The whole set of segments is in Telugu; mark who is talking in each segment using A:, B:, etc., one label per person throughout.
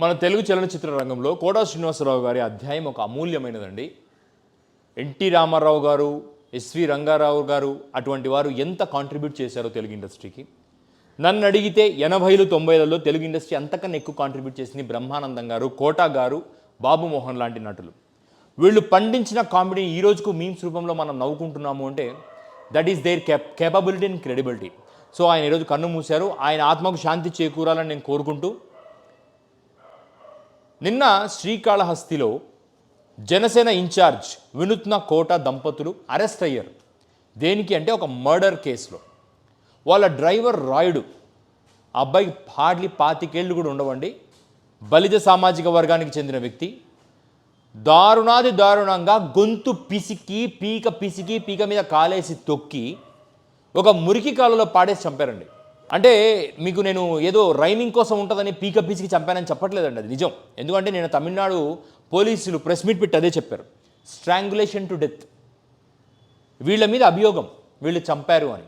A: మన తెలుగు చలనచిత్ర రంగంలో కోడా శ్రీనివాసరావు గారి అధ్యాయం ఒక అమూల్యమైనదండి. ఎన్టీ రామారావు గారు ఎస్వి రంగారావు గారు అటువంటి వారు ఎంత కాంట్రిబ్యూట్ చేశారో తెలుగు ఇండస్ట్రీకి? నన్ను అడిగితే ఎనభైలు తొంభైలలో తెలుగు ఇండస్ట్రీ అంతకన్నా ఎక్కువ కాంట్రిబ్యూట్ చేసింది బ్రహ్మానందం గారు కోటా గారు బాబు మోహన్ లాంటి నటులు. వీళ్ళు పండించిన కామెడీని ఈ రోజుకు మీమ్స్ రూపంలో మనం నవ్వుకుంటున్నాము అంటే that is their cap capability and credibility so ఆయన ఈరోజు కన్ను మూశారు. ఆయన ఆత్మకు శాంతి చేకూరాలని నేను కోరుకుంటూ నిన్న శ్రీకాళహస్తిలో జనసేన ఇన్ఛార్జ్ వినూత్న కోట దంపతులు అరెస్ట్ అయ్యారు. దేనికి అంటే ఒక మర్డర్ కేసులో. వాళ్ళ డ్రైవర్ రాయుడు ఆ హార్డ్లీ పాతికేళ్ళు కూడా ఉండవండి. బలిజ సామాజిక వర్గానికి చెందిన వ్యక్తి. దారుణాది దారుణంగా గొంతు పిసికి పీక పిసికి పీక మీద కాలేసి తొక్కి ఒక మురికి కాలులో పాడేసి చంపారండి. అంటే మీకు నేను ఏదో రైమింగ్ కోసం ఉంటుందని పీకప్ పీసికి చంపానని చెప్పట్లేదండి అది నిజం. ఎందుకంటే నేను తమిళనాడు పోలీసులు ప్రెస్ మీట్ పెట్టి అదే చెప్పారు. స్ట్రాంగులేషన్ టు డెత్ వీళ్ళ మీద అభియోగం. వీళ్ళు చంపారు అని.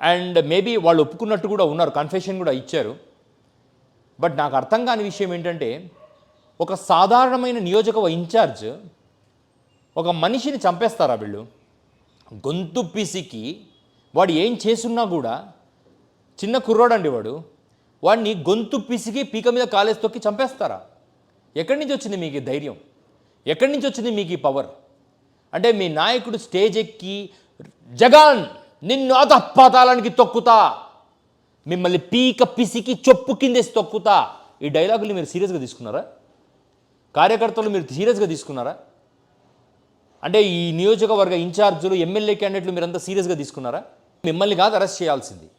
A: అండ్ మేబీ వాళ్ళు ఒప్పుకున్నట్టు కూడా ఉన్నారు కన్ఫెషన్ కూడా ఇచ్చారు. బట్ నాకు అర్థం కాని విషయం ఏంటంటే ఒక సాధారణమైన నియోజక ఇన్ఛార్జ్ ఒక మనిషిని చంపేస్తారా వీళ్ళు? గొంతు పిసికి వాడు ఏం చేసున్నా కూడా చిన్న కుర్రోడండి వాడు. వాడిని గొంతు పిసికి పీక మీద కాలేజ్ తొక్కి చంపేస్తారా? ఎక్కడి నుంచి వచ్చింది మీకు ఈ ధైర్యం? ఎక్కడి నుంచి వచ్చింది మీకు ఈ పవర్ అంటే మీ నాయకుడు స్టేజ్ ఎక్కి జగన్ నిన్ను అధపాతాళానికి తొక్కుతా. మిమ్మల్ని పీక పిసికి చొప్పు కిందేసి తొక్కుతా. ఈ డైలాగులు మీరు సీరియస్గా తీసుకున్నారా? కార్యకర్తలు మీరు సీరియస్గా తీసుకున్నారా? అంటే ఈ నియోజకవర్గ ఇన్ఛార్జులు ఎమ్మెల్యే క్యాండిడేట్లు మీరంతా సీరియస్గా తీసుకున్నారా? మిమ్మల్ని కాదు అరెస్ట్ చేయాల్సింది.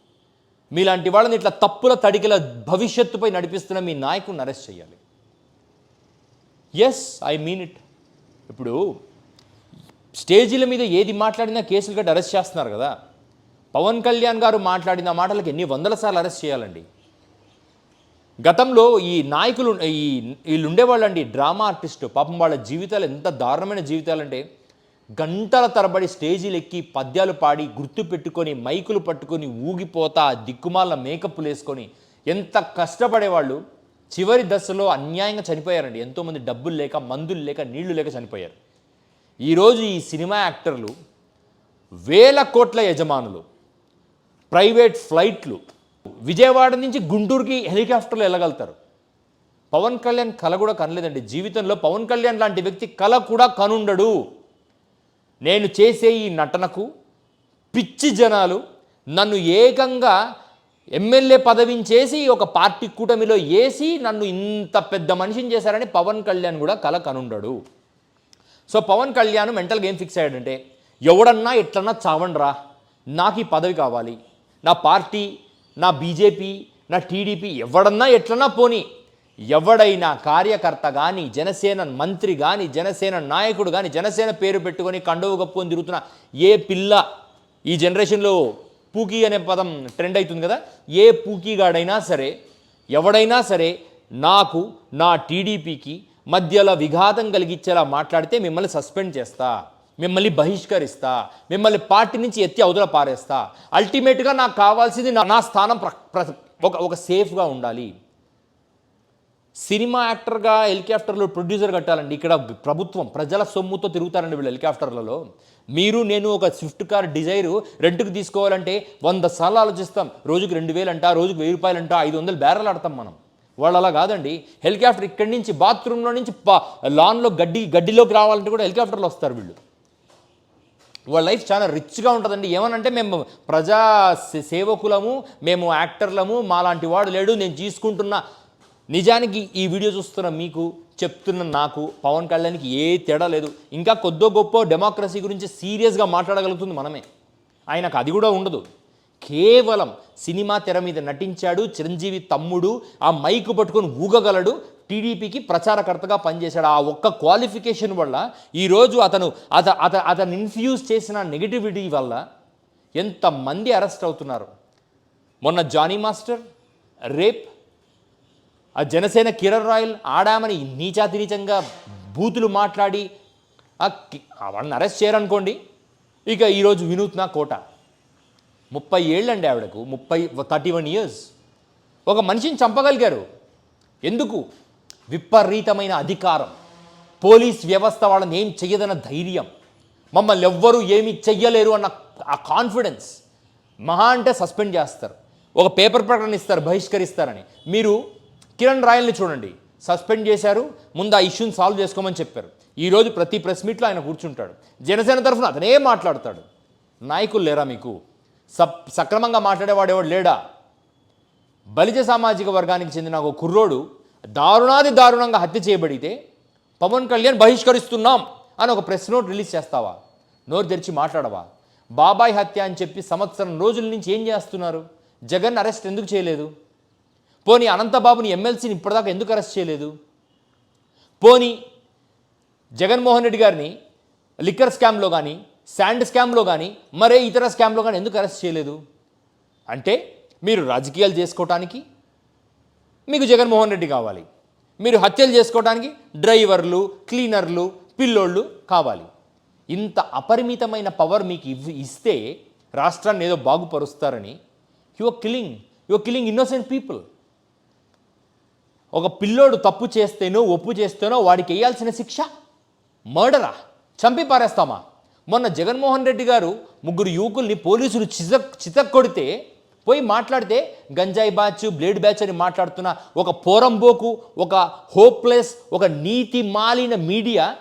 A: మీలాంటి వాళ్ళని ఇట్లా తప్పుల తడికల భవిష్యత్తుపై నడిపిస్తున్న మీ నాయకుడిని అరెస్ట్ చేయాలి. ఎస్ ఐ మీన్ ఇట్ ఇప్పుడు స్టేజీల మీద ఏది మాట్లాడినా కేసులు కట్టి అరెస్ట్ చేస్తున్నారు కదా. పవన్ కళ్యాణ్ గారు మాట్లాడిన మాటలకు ఎన్ని వందల సార్లు అరెస్ట్ చేయాలండి. గతంలో ఈ నాయకులు ఈ వీళ్ళు ఉండేవాళ్ళండి డ్రామా ఆర్టిస్టు పాపం వాళ్ళ జీవితాలు ఎంత దారుణమైన జీవితాలంటే గంటల తరబడి స్టేజీలు ఎక్కి పద్యాలు పాడి గుర్తు పెట్టుకొని మైకులు పట్టుకొని ఊగిపోతా దిక్కుమాల మేకప్లు వేసుకొని ఎంత కష్టపడేవాళ్ళు చివరి దశలో అన్యాయంగా చనిపోయారండి. ఎంతోమంది డబ్బులు లేక మందులు లేక నీళ్ళు లేక చనిపోయారు. ఈరోజు ఈ సినిమా యాక్టర్లు వేల కోట్ల యజమానులు ప్రైవేట్ ఫ్లైట్లు విజయవాడ నుంచి గుంటూరుకి హెలికాప్టర్లు వెళ్ళగలుగుతారు. పవన్ కళ్యాణ్ కళ కూడా కనలేదండి. జీవితంలో పవన్ కళ్యాణ్ లాంటి వ్యక్తి కళ కూడా కనుండడు. నేను చేసే ఈ నటనకు పిచ్చి జనాలు నన్ను ఏకంగా ఎమ్మెల్యే పదవిని చేసి ఒక పార్టీ కూటమిలో వేసి నన్ను ఇంత పెద్ద మనిషిని చేశారని పవన్ కళ్యాణ్ కూడా కల కనుండడు. సో పవన్ కళ్యాణ్ మెంటల్గా ఏం ఫిక్స్ అయ్యాడంటే ఎవడన్నా ఎట్లన్నా చావండ్రా నాకు ఈ పదవి కావాలి. నా పార్టీ నా బీజేపీ నా టీడీపీ ఎవడన్నా ఎట్లన్నా పోనీ ఎవడైనా కార్యకర్త కానీ జనసేన మంత్రి కానీ జనసేన నాయకుడు కానీ జనసేన పేరు పెట్టుకొని కండవు కప్పుకొని తిరుగుతున్న ఏ పిల్ల ఈ జనరేషన్లో పూకీ అనే పదం ట్రెండ్ అవుతుంది కదా? ఏ పూకీగాడైనా సరే ఎవడైనా సరే నాకు నా టీడీపీకి మధ్యలో విఘాతం కలిగించేలా మాట్లాడితే మిమ్మల్ని సస్పెండ్ చేస్తా మిమ్మల్ని బహిష్కరిస్తా మిమ్మల్ని పార్టీ నుంచి ఎత్తి అవతల పారేస్తా. అల్టిమేట్గా నాకు కావాల్సింది నా- నా స్థానం ప్ర- ప్ర- ఒక ఒక సేఫ్గా ఉండాలి. సినిమా యాక్టర్గా హెలికాప్టర్లో ప్రొడ్యూసర్ కట్టాలండి. ఇక్కడ ప్రభుత్వం ప్రజల సొమ్ముతో తిరుగుతారండి వీళ్ళు హెలికాప్టర్లలో మీరు నేను ఒక స్విఫ్ట్ కార్ డిజైర్ రెంట్కి తీసుకోవాలంటే వంద సార్లు ఆలోచిస్తాం. రోజుకి రెండు వేలు అంట రోజుకి వెయ్యి రూపాయలు అంట ఐదు వందలు బ్యారల్ ఆడతాం మనం. వాళ్ళు అలా కాదండి. హెలికాప్టర్ ఇక్కడి నుంచి బాత్రూంలో నుంచి పా- లాన్లో గడ్డి గడ్డిలోకి రావాలంటే కూడా హెలికాప్టర్లో వస్తారు వీళ్ళు. వాళ్ళ లైఫ్ చాలా రిచ్గా ఉంటుందండి. ఏమనంటే మేము ప్రజా సేవకులము మేము యాక్టర్లము మాలాంటి వాడు లేడు నేను తీసుకుంటున్న నిజానికి ఈ వీడియో చూస్తున్న మీకు చెప్తున్న నాకు పవన్ కళ్యాణ్కి ఏ తేడా లేదు. ఇంకా కొద్దో గొప్ప డెమోక్రసీ గురించి సీరియస్గా మాట్లాడగలుగుతుంది మనమే. ఆయనకు అది కూడా ఉండదు. కేవలం సినిమా తెర మీద నటించాడు చిరంజీవి తమ్ముడు ఆ మైకు పట్టుకొని ఊగగలడు టీడీపీకి ప్రచారకర్తగా పనిచేశాడు. ఆ ఒక్క క్వాలిఫికేషన్ వల్ల ఈరోజు అతను అత అత అతను ఇన్ఫ్యూజ్ చేసిన నెగిటివిటీ వల్ల ఎంతమంది అరెస్ట్ అవుతున్నారు? మొన్న జానీ మాస్టర్ రేప్ ఆ జనసేన కిరణ్ రాయల్ ఆడామని నీచాతినీచంగా బూతులు మాట్లాడి ఆ అరెస్ట్ చేయరనుకోండి. ఇక ఈరోజు వినూత్న కోట. ముప్పై ఏళ్ళండి ఆవిడకు ముప్పై థర్టీ వన్ ఇయర్స్. ఒక మనిషిని చంపగలిగారు. ఎందుకు? విపరీతమైన అధికారం. పోలీస్ వ్యవస్థ వాళ్ళని ఏం చెయ్యదన్న ధైర్యం. మమ్మల్ని ఎవ్వరూ ఏమీ చెయ్యలేరు అన్న ఆ కాన్ఫిడెన్స్. మహా అంటే సస్పెండ్ చేస్తారు. ఒక పేపర్ ప్రకటన ఇస్తారు బహిష్కరిస్తారని. మీరు కిరణ్ రాయల్ని చూడండి. సస్పెండ్ చేశారు. ముందు ఆ ఇష్యూని సాల్వ్ చేసుకోమని చెప్పారు. ఈరోజు ప్రతి ప్రెస్ మీట్లో ఆయన కూర్చుంటాడు. జనసేన తరఫున అతనే మాట్లాడతాడు. నాయకులు లేరా మీకు? సప్ సక్రమంగా మాట్లాడేవాడేవాడు లేడా? బలిజ సామాజిక వర్గానికి చెందిన ఒక కుర్రోడు దారుణాది దారుణంగా హత్య చేయబడితే పవన్ కళ్యాణ్ బహిష్కరిస్తున్నాం అని ఒక ప్రెస్ నోట్ రిలీజ్ చేస్తావా? నోరు తెరిచి మాట్లాడవా? బాబాయ్ హత్య అని చెప్పి సంవత్సరం రోజుల నుంచి ఏం చేస్తున్నారు? జగన్ అరెస్ట్ ఎందుకు చేయలేదు? పోనీ అనంతబాబుని ఎమ్మెల్సీని ఇప్పటిదాకా ఎందుకు అరెస్ట్ చేయలేదు? పోనీ జగన్మోహన్ రెడ్డి గారిని లిక్కర్ స్కామ్లో కానీ శాండ్ స్కామ్లో కానీ మరే ఇతర స్కామ్లో కానీ ఎందుకు అరెస్ట్ చేయలేదు? అంటే మీరు రాజకీయాలు చేసుకోవటానికి మీకు జగన్మోహన్ రెడ్డి కావాలి. మీరు హత్యలు చేసుకోవడానికి డ్రైవర్లు క్లీనర్లు పిల్లోళ్ళు కావాలి. ఇంత అపరిమితమైన పవర్ మీకు ఇవ్ ఇస్తే రాష్ట్రాన్ని ఏదో బాగుపరుస్తారని. Your killing your killing innocent people ఒక పిల్లోడు తప్పు చేస్తేనో ఒప్పు చేస్తేనో వాడికి వేయాల్సిన శిక్ష మర్డరా. చంపి పారేస్తామా? మొన్న జగన్మోహన్ రెడ్డి గారు ముగ్గురు యువకుల్ని పోలీసులు చితక్ చితక్ కొడితే పోయి మాట్లాడితే గంజాయి బ్యాచ్ బ్లేడ్ బ్యాచ్ అని మాట్లాడుతున్న ఒక పోరంబోకు ఒక హోప్లెస్ ఒక నీతి మాలిన మీడియా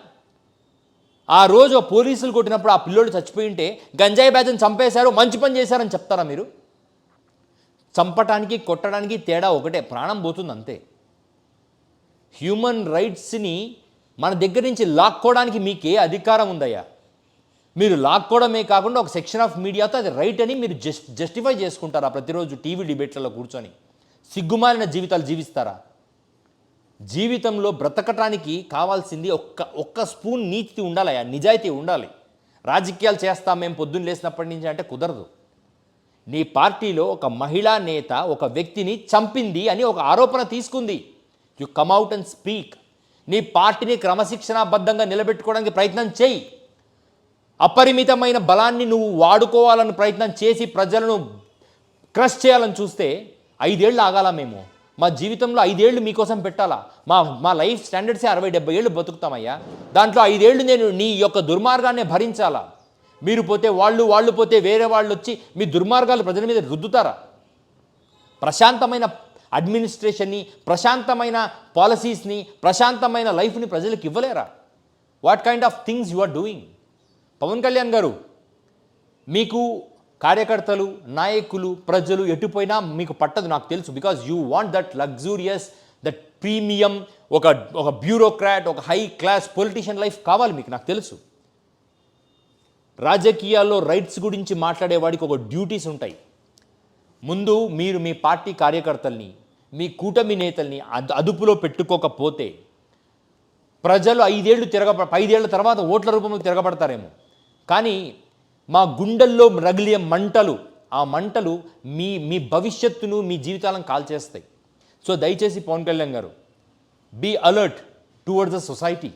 A: ఆ రోజు ఆ పోలీసులు కొట్టినప్పుడు ఆ పిల్లోడు చచ్చిపోయి ఉంటే గంజాయి బ్యాచ్ని చంపేశారు మంచి పని చేశారని చెప్తారా మీరు? చంపటానికి కొట్టడానికి తేడా ఒకటే ప్రాణం పోతుంది అంతే. హ్యూమన్ రైట్స్ని మన దగ్గర నుంచి లాక్కోవడానికి మీకే అధికారం ఉందయ్యా. మీరు లాక్కోవడమే కాకుండా ఒక సెక్షన్ ఆఫ్ మీడియాతో అది రైట్ అని మీరు జస్ట్ జస్టిఫై చేసుకుంటారా ప్రతిరోజు టీవీ డిబేట్లలో కూర్చొని? సిగ్గుమాలిన జీవితాలు జీవిస్తారా? జీవితంలో బ్రతకటానికి కావాల్సింది ఒక్క ఒక్క స్పూన్ నీతి ఉండాలయ్యా నిజాయితీ ఉండాలి. రాజకీయాలు చేస్తాం మేము పొద్దున్న లేచినప్పటి నుంచి అంటే కుదరదు. నీ పార్టీలో ఒక మహిళా నేత ఒక వ్యక్తిని చంపింది అని ఒక ఆరోపణ తీసుకుంది. యు కమ్అవుట్ అండ్ స్పీక్ నీ పార్టీని క్రమశిక్షణాబద్ధంగా నిలబెట్టుకోవడానికి ప్రయత్నం చేయి. అపరిమితమైన బలాన్ని నువ్వు వాడుకోవాలని ప్రయత్నం చేసి ప్రజలను క్రష్ చేయాలని చూస్తే ఐదేళ్ళు ఆగాల మేము? మా జీవితంలో ఐదేళ్ళు మీకోసం పెట్టాలా? మా మా లైఫ్ స్టాండర్డ్సే అరవై డెబ్బై ఏళ్ళు బతుకుతామయ్యా. దాంట్లో ఐదేళ్ళు నేను నీ యొక్క దుర్మార్గాన్ని భరించాలా? మీరు పోతే వాళ్ళు వాళ్ళు పోతే వేరే వాళ్ళు వచ్చి మీ దుర్మార్గాలు ప్రజల మీద రుద్దుతారా? ప్రశాంతమైన అడ్మినిస్ట్రేషన్ని ప్రశాంతమైన పాలసీస్ని ప్రశాంతమైన లైఫ్ని ప్రజలకు ఇవ్వలేరా? What kind of things you are doing Pawan Kalyan garu మీకు కార్యకర్తలు నాయకులు ప్రజలు ఎటుపోయినా మీకు పట్టదు నాకు తెలుసు because you want that luxurious that premium ఒక ఒక బ్యూరోక్రాట్ ఒక హై క్లాస్ పొలిటీషియన్ లైఫ్ కావాలి మీకు నాకు తెలుసు. రాజకీయాల్లో రైట్స్ గురించి మాట్లాడేవాడికి ఒక డ్యూటీస్ ఉంటాయి. ముందు మీరు మీ పార్టీ కార్యకర్తల్ని మీ కూటమి నేతల్ని అదుపులో పెట్టుకోకపోతే ప్రజలు ఐదేళ్ళు తిరగ ఐదేళ్ళ తర్వాత ఓట్ల రూపంలో తిరగబడతారేమో. కానీ మా గుండెల్లో రగిలే మంటలు ఆ మంటలు మీ మీ భవిష్యత్తును మీ జీవితాలను కాల్చేస్తాయి. సో దయచేసి Pawan Kalyan garu be alert towards the society